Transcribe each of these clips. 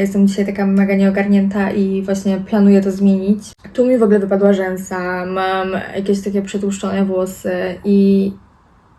Ja jestem dzisiaj taka mega nieogarnięta i właśnie planuję to zmienić. Tu mi w ogóle wypadła rzęsa, mam jakieś takie przetłuszczone włosy i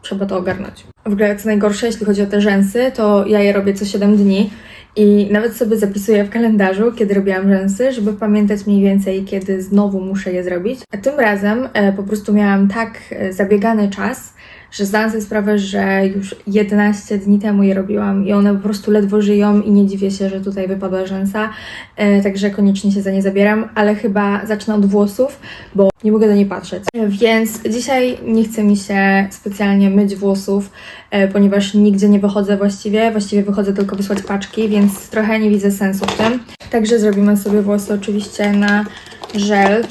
trzeba to ogarnąć. W ogóle co najgorsze, jeśli chodzi o te rzęsy, to ja je robię co 7 dni i nawet sobie zapisuję w kalendarzu, kiedy robiłam rzęsy, żeby pamiętać mniej więcej, kiedy znowu muszę je zrobić. A tym razem e, po prostu miałam tak e, zabiegany czas, że zdałam sobie sprawę, że już 11 dni temu je robiłam i one po prostu ledwo żyją i nie dziwię się, że tutaj wypadła rzęsa, e, także koniecznie się za nie zabieram, ale chyba zacznę od włosów, bo nie mogę do niej patrzeć. E, Więc dzisiaj nie chce mi się specjalnie myć włosów, e, ponieważ nigdzie nie wychodzę właściwie, właściwie wychodzę tylko wysłać paczki, więc trochę nie widzę sensu w tym. Także zrobimy sobie włosy oczywiście na żel.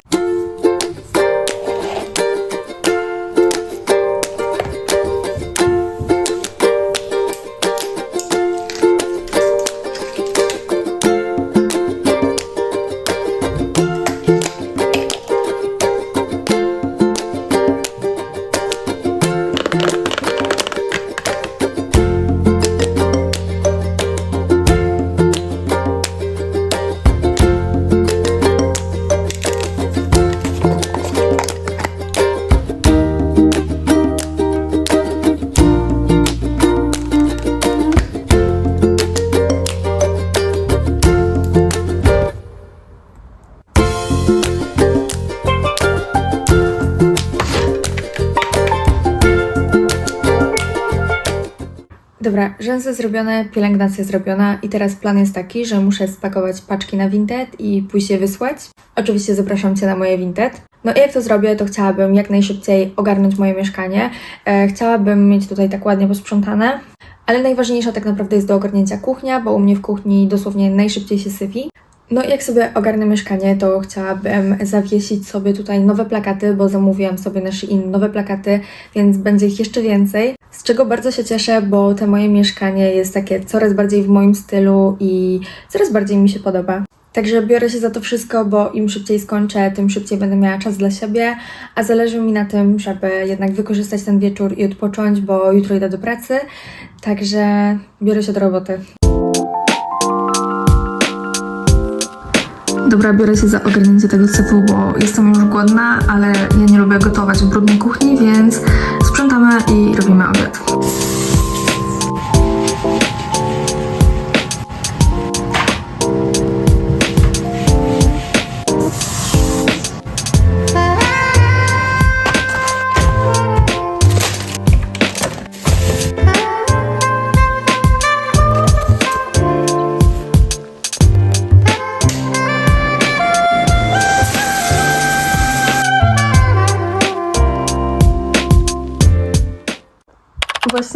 Dobra, rzęsy zrobione, pielęgnacja zrobiona i teraz plan jest taki, że muszę spakować paczki na Vinted i pójść je wysłać. Oczywiście zapraszam Cię na moje Vinted. No i jak to zrobię, to chciałabym jak najszybciej ogarnąć moje mieszkanie. E, chciałabym mieć tutaj tak ładnie posprzątane, ale najważniejsza tak naprawdę jest do ogarnięcia kuchnia, bo u mnie w kuchni dosłownie najszybciej się sypi. No i jak sobie ogarnę mieszkanie, to chciałabym zawiesić sobie tutaj nowe plakaty, bo zamówiłam sobie na Shein nowe plakaty, więc będzie ich jeszcze więcej. Z czego bardzo się cieszę, bo to moje mieszkanie jest takie coraz bardziej w moim stylu i coraz bardziej mi się podoba. Także biorę się za to wszystko, bo im szybciej skończę, tym szybciej będę miała czas dla siebie, a zależy mi na tym, żeby jednak wykorzystać ten wieczór i odpocząć, bo jutro idę do pracy. Także biorę się do roboty. Dobra, biorę się za ogarnięcie tego syfu, bo jestem już głodna, ale ja nie lubię gotować w brudnej kuchni, więc sprzątamy i robimy obiad.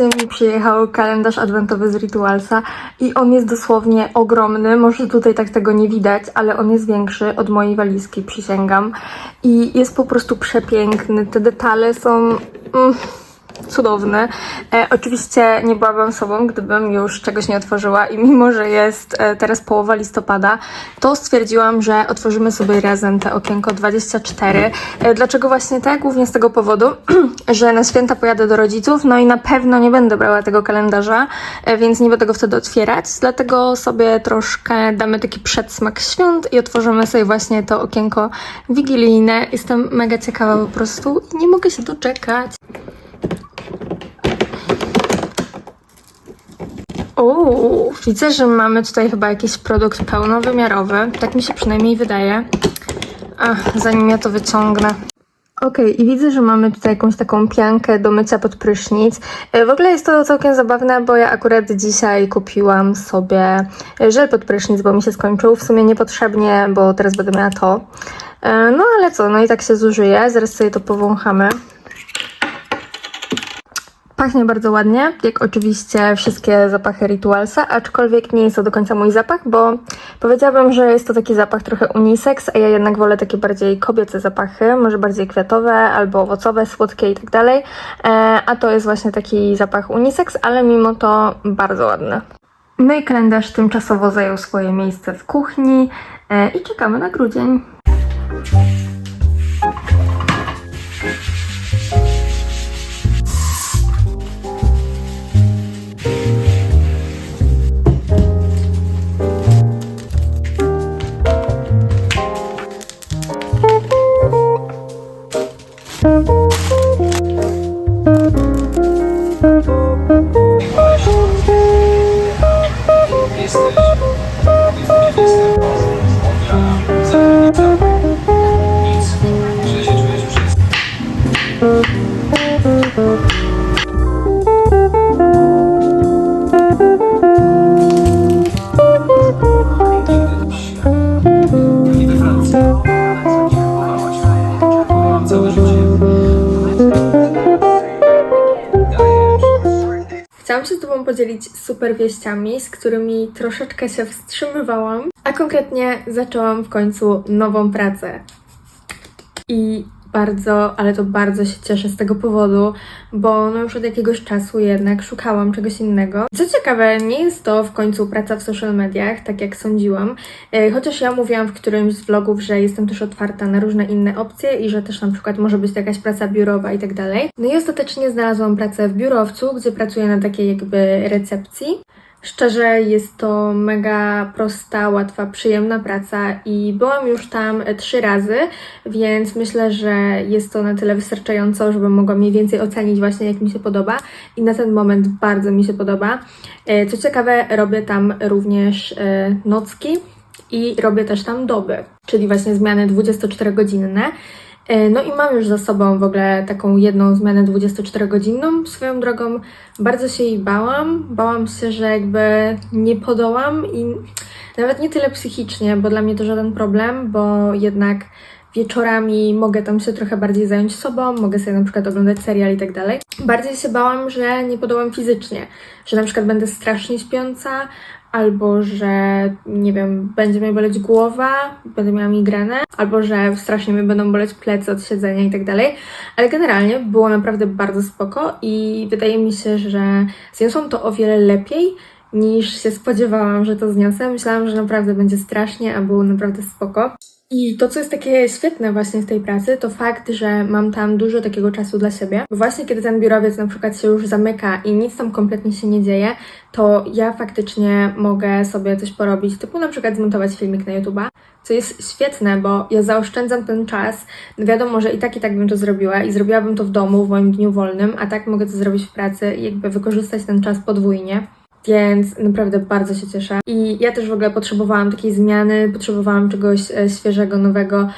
Mi przyjechał kalendarz adwentowy z Ritualsa i on jest dosłownie ogromny. Może tutaj tak tego nie widać, ale on jest większy od mojej walizki, przysięgam. I jest po prostu przepiękny. Te detale są mm, cudowne. E, oczywiście nie byłabym sobą, gdybym już czegoś nie otworzyła i mimo, że jest e, teraz połowa listopada, to stwierdziłam, że otworzymy sobie razem te okienko 24. E, dlaczego właśnie tak? Głównie z tego powodu, że na święta pojadę do rodziców, no i na pewno nie będę brała tego kalendarza, e, więc nie będę go wtedy otwierać, dlatego sobie troszkę damy taki przedsmak świąt i otworzymy sobie właśnie to okienko wigilijne. Jestem mega ciekawa po prostu i nie mogę się doczekać. Uuu, widzę, że mamy tutaj chyba jakiś produkt pełnowymiarowy. Tak mi się przynajmniej wydaje. Ach, zanim ja to wyciągnę. Okej, i widzę, że mamy tutaj jakąś taką piankę do mycia pod prysznic. E, W ogóle jest to całkiem zabawne, bo ja akurat dzisiaj kupiłam sobie żel pod prysznic, bo mi się skończył. W sumie niepotrzebnie, bo teraz będę miała to. E, No ale co, no i tak się zużyje. Zaraz sobie to powąchamy. Pachnie bardzo ładnie, jak oczywiście wszystkie zapachy Ritualsa, aczkolwiek nie jest to do końca mój zapach, bo powiedziałabym, że jest to taki zapach trochę unisex, a ja jednak wolę takie bardziej kobiece zapachy, może bardziej kwiatowe albo owocowe, słodkie i tak dalej. E, A to jest właśnie taki zapach unisex, ale mimo to bardzo ładny. No i kalendarz tymczasowo zajął swoje miejsce w kuchni e, i czekamy na grudzień. Podzielić super wieściami, z którymi troszeczkę się wstrzymywałam, a konkretnie zaczęłam w końcu nową pracę. I bardzo, ale to bardzo się cieszę z tego powodu, bo no już od jakiegoś czasu jednak szukałam czegoś innego. Co ciekawe, nie jest to w końcu praca w social mediach, tak jak sądziłam, E, chociaż ja mówiłam w którymś z vlogów, że jestem też otwarta na różne inne opcje i że też na przykład może być to jakaś praca biurowa i tak dalej. No i ostatecznie znalazłam pracę w biurowcu, gdzie pracuję na takiej jakby recepcji. Szczerze, jest to mega prosta, łatwa, przyjemna praca i byłam już tam e, trzy razy, więc myślę, że jest to na tyle wystarczająco, żebym mogła mniej więcej ocenić właśnie jak mi się podoba i na ten moment bardzo mi się podoba. E, Co ciekawe, robię tam również e, nocki i robię też tam doby, czyli właśnie zmiany 24-godzinne. E, No i mam już za sobą w ogóle taką jedną zmianę 24-godzinną. Swoją drogą bardzo się jej bałam. Bałam się, że jakby nie podołam i nawet nie tyle psychicznie, bo dla mnie to żaden problem, bo jednak wieczorami mogę tam się trochę bardziej zająć sobą, mogę sobie na przykład oglądać serial i tak dalej. Bardziej się bałam, że nie podołam fizycznie, że na przykład będę strasznie śpiąca, albo że nie wiem, będzie mnie boleć głowa, będę miała migrenę, albo że strasznie mnie będą boleć plecy od siedzenia i tak dalej. Ale generalnie było naprawdę bardzo spoko i wydaje mi się, że zniosłam to o wiele lepiej niż się spodziewałam, że to zniosę. Myślałam, że naprawdę będzie strasznie, a było naprawdę spoko. I to, co jest takie świetne właśnie w tej pracy, to fakt, że mam tam dużo takiego czasu dla siebie. Bo właśnie kiedy ten biurowiec na przykład się już zamyka i nic tam kompletnie się nie dzieje, to ja faktycznie mogę sobie coś porobić, typu na przykład zmontować filmik na YouTube'a, co jest świetne, bo ja zaoszczędzam ten czas. Wiadomo, że i tak i tak bym to zrobiła i zrobiłabym to w domu w moim dniu wolnym, a tak mogę to zrobić w pracy i jakby wykorzystać ten czas podwójnie. Więc naprawdę bardzo się cieszę. I ja też w ogóle potrzebowałam takiej zmiany, potrzebowałam czegoś e, świeżego, nowego,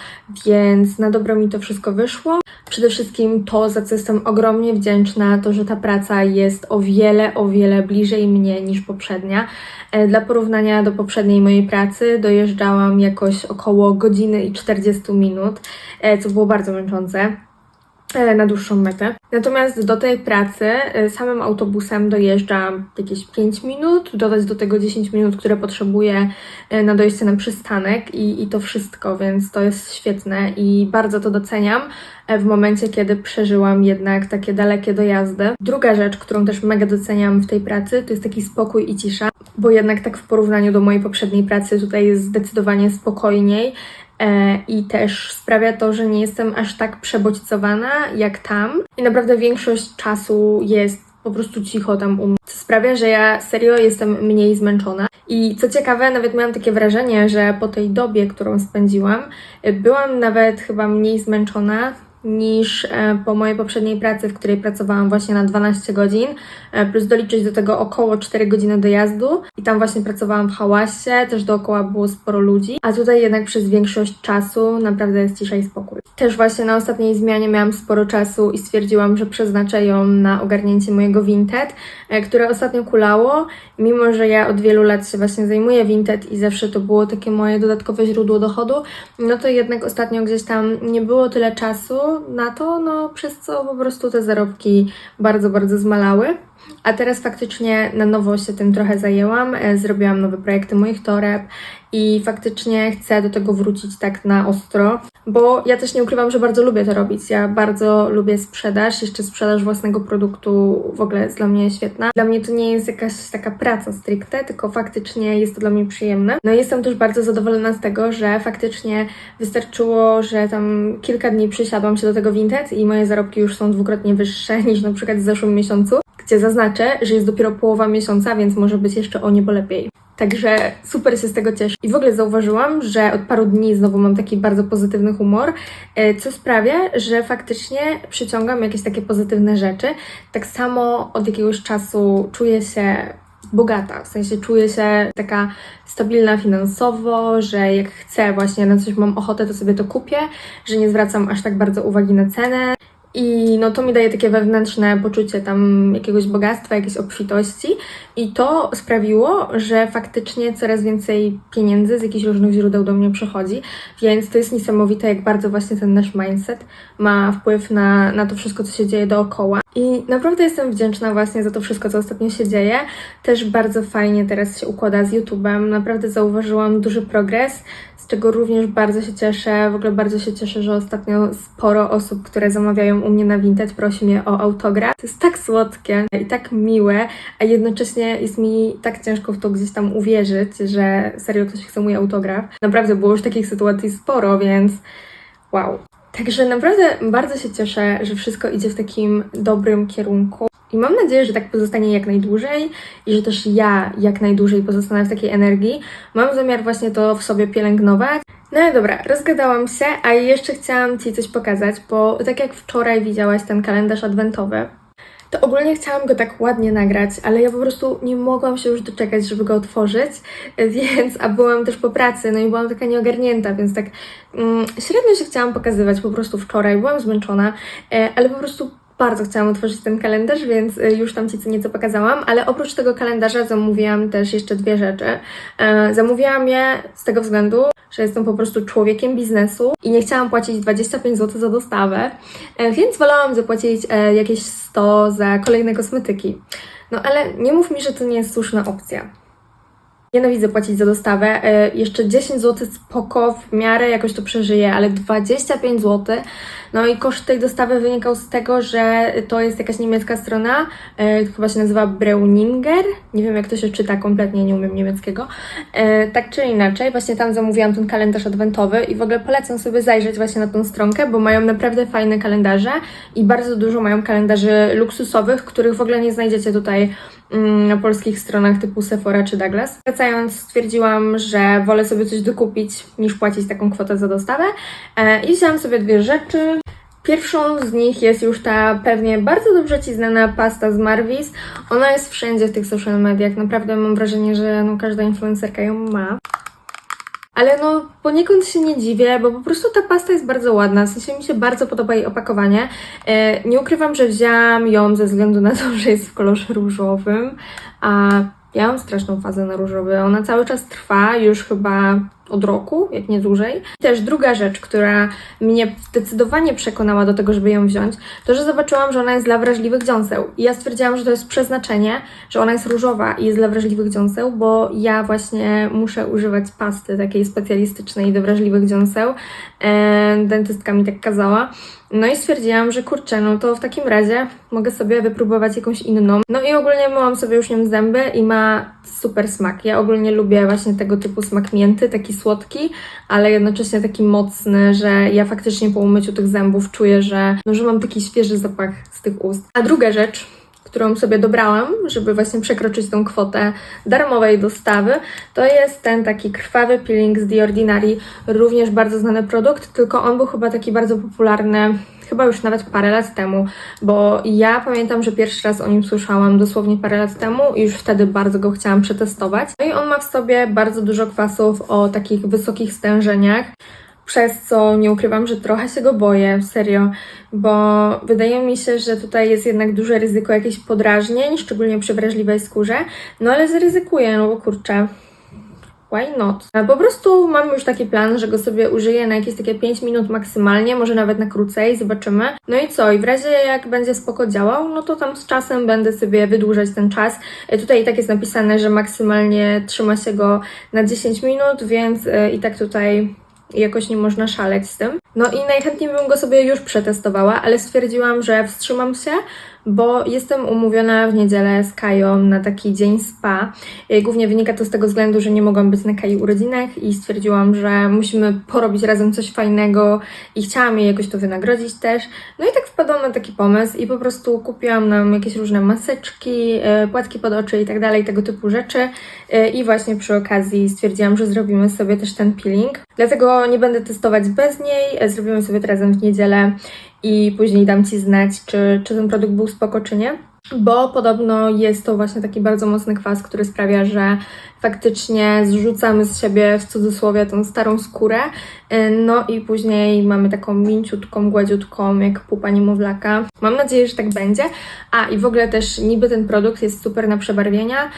więc na dobro mi to wszystko wyszło. Przede wszystkim to, za co jestem ogromnie wdzięczna, to, że ta praca jest o wiele, o wiele bliżej mnie niż poprzednia. E, Dla porównania do poprzedniej mojej pracy dojeżdżałam jakoś około godziny i 40 minut, e, co było bardzo męczące na dłuższą metę. Natomiast do tej pracy e, samym autobusem dojeżdżam jakieś 5 minut, dodać do tego 10 minut, które potrzebuję e, na dojście na przystanek i, i to wszystko, więc to jest świetne i bardzo to doceniam e, w momencie, kiedy przeżyłam jednak takie dalekie dojazdy. Druga rzecz, którą też mega doceniam w tej pracy, to jest taki spokój i cisza, bo jednak tak w porównaniu do mojej poprzedniej pracy tutaj jest zdecydowanie spokojniej. E, I też sprawia to, że nie jestem aż tak przebodźcowana jak tam. I naprawdę większość czasu jest po prostu cicho tam u mnie. Co sprawia, że ja serio jestem mniej zmęczona. I co ciekawe, nawet miałam takie wrażenie, że po tej dobie, którą spędziłam, y, byłam nawet chyba mniej zmęczona niż e, po mojej poprzedniej pracy, w której pracowałam właśnie na 12 godzin, e, plus doliczyć do tego około 4 godziny dojazdu i tam właśnie pracowałam w hałasie, też dookoła było sporo ludzi, a tutaj jednak przez większość czasu naprawdę jest cisza i spokój. Też właśnie na ostatniej zmianie miałam sporo czasu i stwierdziłam, że przeznaczę ją na ogarnięcie mojego Vinted, e, które ostatnio kulało, mimo że ja od wielu lat się właśnie zajmuję Vinted i zawsze to było takie moje dodatkowe źródło dochodu, no to jednak ostatnio gdzieś tam nie było tyle czasu na to, no przez co po prostu te zarobki bardzo, bardzo zmalały. A teraz faktycznie na nowo się tym trochę zajęłam, e, zrobiłam nowe projekty moich toreb i faktycznie chcę do tego wrócić tak na ostro, bo ja też nie ukrywam, że bardzo lubię to robić. Ja bardzo lubię sprzedaż, jeszcze sprzedaż własnego produktu w ogóle jest dla mnie świetna. Dla mnie to nie jest jakaś taka praca stricte, tylko faktycznie jest to dla mnie przyjemne. No i jestem też bardzo zadowolona z tego, że faktycznie wystarczyło, że tam kilka dni przysiadłam się do tego Vinted i moje zarobki już są dwukrotnie wyższe niż na przykład w zeszłym miesiącu, gdzie zaznaczę, że jest dopiero połowa miesiąca, więc może być jeszcze o niebo lepiej. Także super się z tego cieszę. I w ogóle zauważyłam, że od paru dni znowu mam taki bardzo pozytywny humor, e, co sprawia, że faktycznie przyciągam jakieś takie pozytywne rzeczy. Tak samo od jakiegoś czasu czuję się bogata, w sensie czuję się taka stabilna finansowo, że jak chcę właśnie na coś mam ochotę, to sobie to kupię, że nie zwracam aż tak bardzo uwagi na cenę. I no to mi daje takie wewnętrzne poczucie tam jakiegoś bogactwa, jakiejś obfitości. I to sprawiło, że faktycznie coraz więcej pieniędzy z jakichś różnych źródeł do mnie przychodzi. Więc to jest niesamowite, jak bardzo właśnie ten nasz mindset ma wpływ na, na to wszystko, co się dzieje dookoła. I naprawdę jestem wdzięczna właśnie za to wszystko, co ostatnio się dzieje. Też bardzo fajnie teraz się układa z YouTube'em. Naprawdę zauważyłam duży progres, z czego również bardzo się cieszę. W ogóle bardzo się cieszę, że ostatnio sporo osób, które zamawiają u mnie na Vinted, prosi mnie o autograf. To jest tak słodkie i tak miłe, a jednocześnie jest mi tak ciężko w to gdzieś tam uwierzyć, że serio ktoś chce mój autograf. Naprawdę było już takich sytuacji sporo, więc wow. Także naprawdę bardzo się cieszę, że wszystko idzie w takim dobrym kierunku. I mam nadzieję, że tak pozostanie jak najdłużej i że też ja jak najdłużej pozostanę w takiej energii. Mam zamiar właśnie to w sobie pielęgnować. No ale dobra, rozgadałam się, a jeszcze chciałam Ci coś pokazać, bo tak jak wczoraj widziałaś ten kalendarz adwentowy, to ogólnie chciałam go tak ładnie nagrać, ale ja po prostu nie mogłam się już doczekać, żeby go otworzyć, więc, a byłam też po pracy, no i byłam taka nieogarnięta, więc tak mm, średnio się chciałam pokazywać po prostu wczoraj, byłam zmęczona, e, ale po prostu bardzo chciałam otworzyć ten kalendarz, więc e, już tam Ci co nieco pokazałam, ale oprócz tego kalendarza zamówiłam też jeszcze dwie rzeczy. E, Zamówiłam je z tego względu, że jestem po prostu człowiekiem biznesu i nie chciałam płacić 25 zł za dostawę, e, więc wolałam zapłacić e, jakieś 100 za kolejne kosmetyki. No ale nie mów mi, że to nie jest słuszna opcja. Nienawidzę płacić za dostawę. E, Jeszcze 10 zł spoko, w miarę jakoś to przeżyję, ale 25 zł. No i koszt tej dostawy wynikał z tego, że to jest jakaś niemiecka strona, e, chyba się nazywa Breuninger. Nie wiem jak to się czyta, kompletnie nie umiem niemieckiego. E, Tak czy inaczej, właśnie tam zamówiłam ten kalendarz adwentowy i w ogóle polecam sobie zajrzeć właśnie na tą stronkę, bo mają naprawdę fajne kalendarze i bardzo dużo mają kalendarzy luksusowych, których w ogóle nie znajdziecie tutaj na polskich stronach typu Sephora czy Douglas. Wracając, stwierdziłam, że wolę sobie coś dokupić niż płacić taką kwotę za dostawę e, i wzięłam sobie dwie rzeczy. Pierwszą z nich jest już ta pewnie bardzo dobrze Ci znana pasta z Marvis. Ona jest wszędzie w tych social mediach. Naprawdę mam wrażenie, że no, każda influencerka ją ma. Ale no, poniekąd się nie dziwię, bo po prostu ta pasta jest bardzo ładna. W sensie mi się bardzo podoba jej opakowanie. E, nie ukrywam, że wzięłam ją ze względu na to, że jest w kolorze różowym, a ja mam straszną fazę na różowy. Ona cały czas trwa, już chyba od roku, jak nie dłużej. Też druga rzecz, która mnie zdecydowanie przekonała do tego, żeby ją wziąć, to że zobaczyłam, że ona jest dla wrażliwych dziąseł. I ja stwierdziłam, że to jest przeznaczenie, że ona jest różowa i jest dla wrażliwych dziąseł, bo ja właśnie muszę używać pasty takiej specjalistycznej do wrażliwych dziąseł. E, dentystka mi tak kazała. No i stwierdziłam, że kurczę, no to w takim razie mogę sobie wypróbować jakąś inną. No i ogólnie myłam sobie już nią zęby i ma super smak. Ja ogólnie lubię właśnie tego typu smak mięty, taki słodki, ale jednocześnie taki mocny, że ja faktycznie po umyciu tych zębów czuję, że, no, że mam taki świeży zapach z tych ust. A druga rzecz, którą sobie dobrałam, żeby właśnie przekroczyć tą kwotę darmowej dostawy, to jest ten taki krwawy peeling z The Ordinary, również bardzo znany produkt, tylko on był chyba taki bardzo popularny, chyba już nawet parę lat temu, bo ja pamiętam, że pierwszy raz o nim słyszałam dosłownie parę lat temu i już wtedy bardzo go chciałam przetestować. No i on ma w sobie bardzo dużo kwasów o takich wysokich stężeniach, przez co nie ukrywam, że trochę się go boję, serio, bo wydaje mi się, że tutaj jest jednak duże ryzyko jakichś podrażnień, szczególnie przy wrażliwej skórze, no ale zaryzykuję, no bo kurczę, why not? Po prostu mam już taki plan, że go sobie użyję na jakieś takie 5 minut maksymalnie, może nawet na krócej, zobaczymy. No i co, i w razie jak będzie spoko działał, no to tam z czasem będę sobie wydłużać ten czas. E, Tutaj i tak jest napisane, że maksymalnie trzyma się go na 10 minut, więc e, i tak tutaj jakoś nie można szaleć z tym. No i najchętniej bym go sobie już przetestowała, ale stwierdziłam, że wstrzymam się, bo jestem umówiona w niedzielę z Kają na taki dzień spa. Y, Głównie wynika to z tego względu, że nie mogłam być na Kai urodzinach i stwierdziłam, że musimy porobić razem coś fajnego i chciałam jej jakoś to wynagrodzić też. No i tak wpadłam na taki pomysł i po prostu kupiłam nam jakieś różne maseczki, y, płatki pod oczy i tak dalej, tego typu rzeczy. Y, I właśnie przy okazji stwierdziłam, że zrobimy sobie też ten peeling. Dlatego nie będę testować bez niej, zrobimy sobie to razem w niedzielę i później dam Ci znać, czy, czy ten produkt był spoko, czy nie. bo podobno jest to właśnie taki bardzo mocny kwas, który sprawia, że faktycznie zrzucamy z siebie w cudzysłowie tą starą skórę, y, no i później mamy taką mięciutką, gładziutką, jak pupa niemowlaka. Mam nadzieję, że tak będzie. A i w ogóle też niby ten produkt jest super na przebarwienia, y,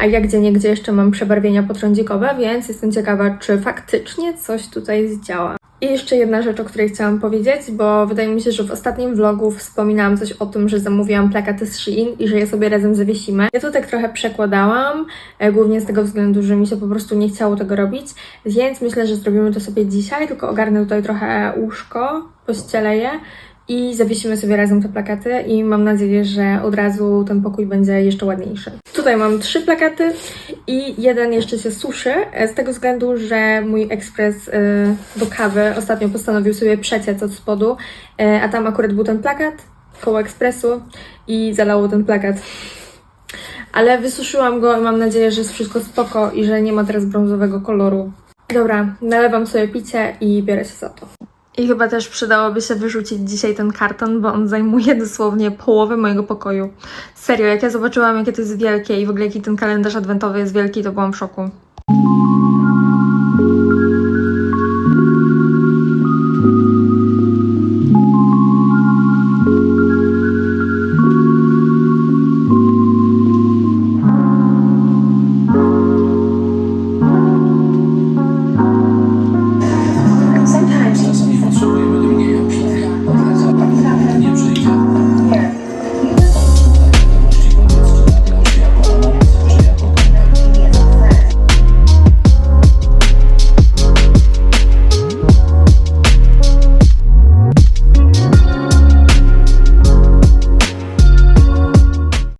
a ja gdzie niegdzie jeszcze mam przebarwienia potrądzikowe, więc jestem ciekawa, czy faktycznie coś tutaj zdziała. I jeszcze jedna rzecz, o której chciałam powiedzieć, bo wydaje mi się, że w ostatnim vlogu wspominałam coś o tym, że zamówiłam plakaty z Shein i że je sobie razem zawiesimy. Ja to tak trochę przekładałam, e, głównie z tego względu, że mi się po prostu nie chciało tego robić, więc myślę, że zrobimy to sobie dzisiaj, tylko ogarnę tutaj trochę łóżko, pościelę je i zawiesimy sobie razem te plakaty i mam nadzieję, że od razu ten pokój będzie jeszcze ładniejszy. Tutaj mam trzy plakaty i jeden jeszcze się suszy, e, z tego względu, że mój ekspres e, do kawy ostatnio postanowił sobie przeciec od spodu, e, a tam akurat był ten plakat koło ekspresu i zalało ten plakat. Ale wysuszyłam go i mam nadzieję, że jest wszystko spoko i że nie ma teraz brązowego koloru. Dobra, nalewam sobie picie i biorę się za to. I chyba też przydałoby się wyrzucić dzisiaj ten karton, bo on zajmuje dosłownie połowę mojego pokoju. Serio, jak ja zobaczyłam, jakie to jest wielkie i w ogóle jaki ten kalendarz adwentowy jest wielki, to byłam w szoku.